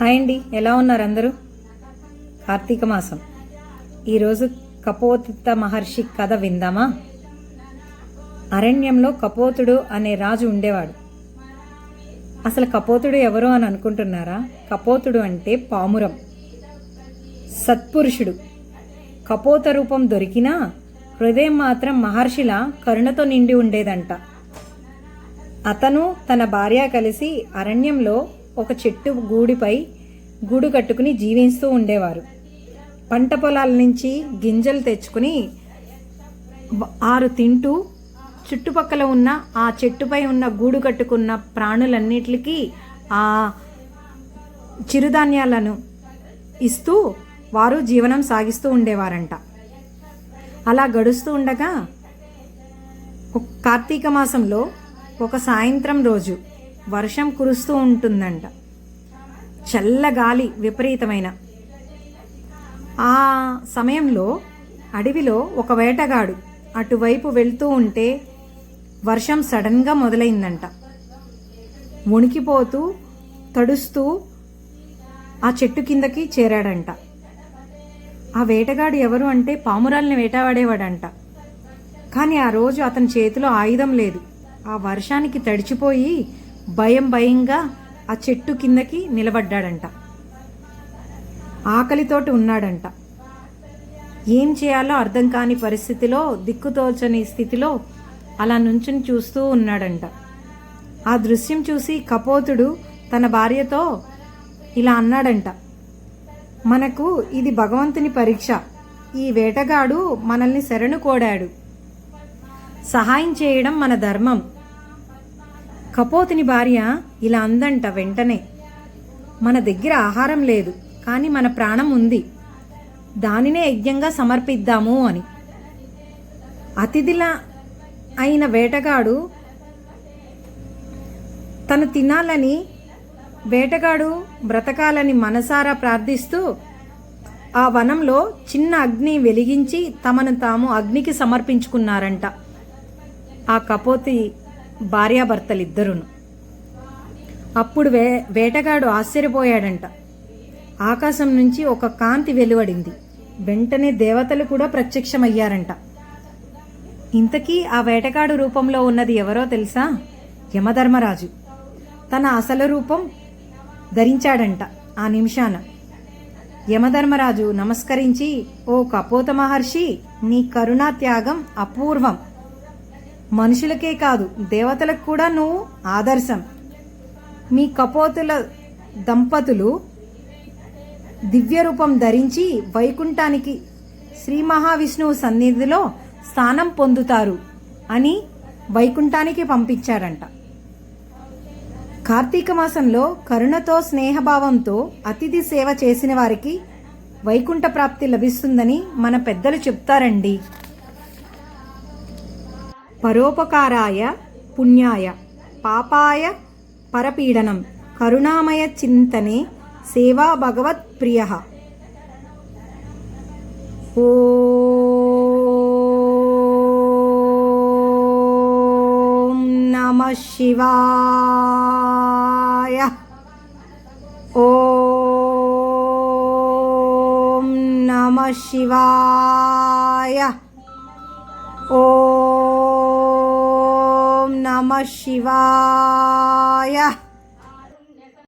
Hi అండి ఎలా ఉన్నారు అందరూ? కార్తీక మాసం. ఈరోజు కపోతిత మహర్షి కథ విందామా? అరణ్యంలో కపోతుడు అనే రాజు ఉండేవాడు. అసలు కపోతుడు ఎవరు అని అనుకుంటున్నారా? కపోతుడు అంటే పామురం. సత్పురుషుడు. కపోత రూపం దొరికినా హృదయం మాత్రం మహర్షిలా కరుణతో నిండి ఉండేదంట. అతను తన భార్య కలిసి అరణ్యంలో ఒక చెట్టు గూడిపై గూడు కట్టుకుని జీవిస్తూ ఉండేవారు. పంట పొలాల నుంచి గింజలు తెచ్చుకుని ఆరు తింటూ చుట్టుపక్కల ఉన్న ఆ చెట్టుపై ఉన్న గూడు కట్టుకున్న ప్రాణులన్నిటికీ ఆ చిరుధాన్యాలను ఇస్తూ వారు జీవనం సాగిస్తూ ఉండేవారంట. అలా గడుస్తూ ఉండగా కార్తీక మాసంలో ఒక సాయంత్రం రోజు వర్షం కురుస్తూ ఉంటుందంట. చల్లగాలి విపరీతమైన. ఆ సమయంలో అడవిలో ఒక వేటగాడు అటువైపు వెళ్తూ ఉంటే వర్షం సడన్గా మొదలైందంట. వణికిపోతూ తడుస్తూ ఆ చెట్టు కిందకి చేరాడంట. ఆ వేటగాడు ఎవరు అంటే పామురాల్ని వేటాడేవాడంట కానీ ఆ రోజు అతని చేతిలో ఆయుధం లేదు. ఆ వర్షానికి తడిచిపోయి భయం భయంగా ఆ చెట్టు కిందకి నిలబడ్డాడంట. ఆకలితోటి ఉన్నాడంట. ఏం చేయాలో అర్థం కాని పరిస్థితిలో దిక్కుతోచని స్థితిలో అలా నుంచుని చూస్తూ ఉన్నాడంట. ఆ దృశ్యం చూసి కపోతుడు తన భార్యతో ఇలా అన్నాడంట. మనకు ఇది భగవంతుని పరీక్ష. ఈ వేటగాడు మనల్ని శరణు కోడాడు. సహాయం చేయడం మన ధర్మం. కపోతిని భార్య ఇలా అందంట వెంటనే. మన దగ్గర ఆహారం లేదు కానీ మన ప్రాణం ఉంది. దానినే యజ్ఞంగా సమర్పిద్దాము అని. అతిథిల అయిన వేటగాడు తను తినాలని వేటగాడు బ్రతకాలని మనసారా ప్రార్థిస్తూ ఆ వనంలో చిన్న అగ్ని వెలిగించి తమను తాము అగ్నికి సమర్పించుకున్నారంట. ఆ కపోతి భార్యాభర్తలిద్దరును. అప్పుడు వే వేటగాడు ఆశ్చర్యపోయాడంట. ఆకాశం నుంచి ఒక కాంతి వెలువడింది. వెంటనే దేవతలు కూడా ప్రత్యక్షమయ్యారంట. ఇంతకీ ఆ వేటగాడు రూపంలో ఉన్నది ఎవరో తెలుసా? యమధర్మరాజు. తన అసలు రూపం ధరించాడంట ఆ నిమిషాన. యమధర్మరాజు నమస్కరించి ఓ కపోత మహర్షి నీ కరుణా త్యాగం అపూర్వం. మనుషులకే కాదు దేవతలకు కూడా నువ్వు ఆదర్శం. మీ కపోతుల దంపతులు దివ్య రూపం ధరించి వైకుంఠానికి శ్రీ మహావిష్ణువు సన్నిధిలో స్థానం పొందుతారు అని వైకుంఠానికి పంపించారంట. కార్తీక మాసంలో కరుణతో స్నేహభావంతో అతిథి సేవ చేసిన వారికి వైకుంఠ ప్రాప్తి లభిస్తుందని మన పెద్దలు చెప్తారండి. పరోపకారాయ పుణ్యాయ పాపాయ పరపీడనం కరుణామయ చింతనే సేవా భగవత్ ప్రియ. ఓం నమ శివాయ. ఓం నమ శివాయ. ఓ నమ శివాయ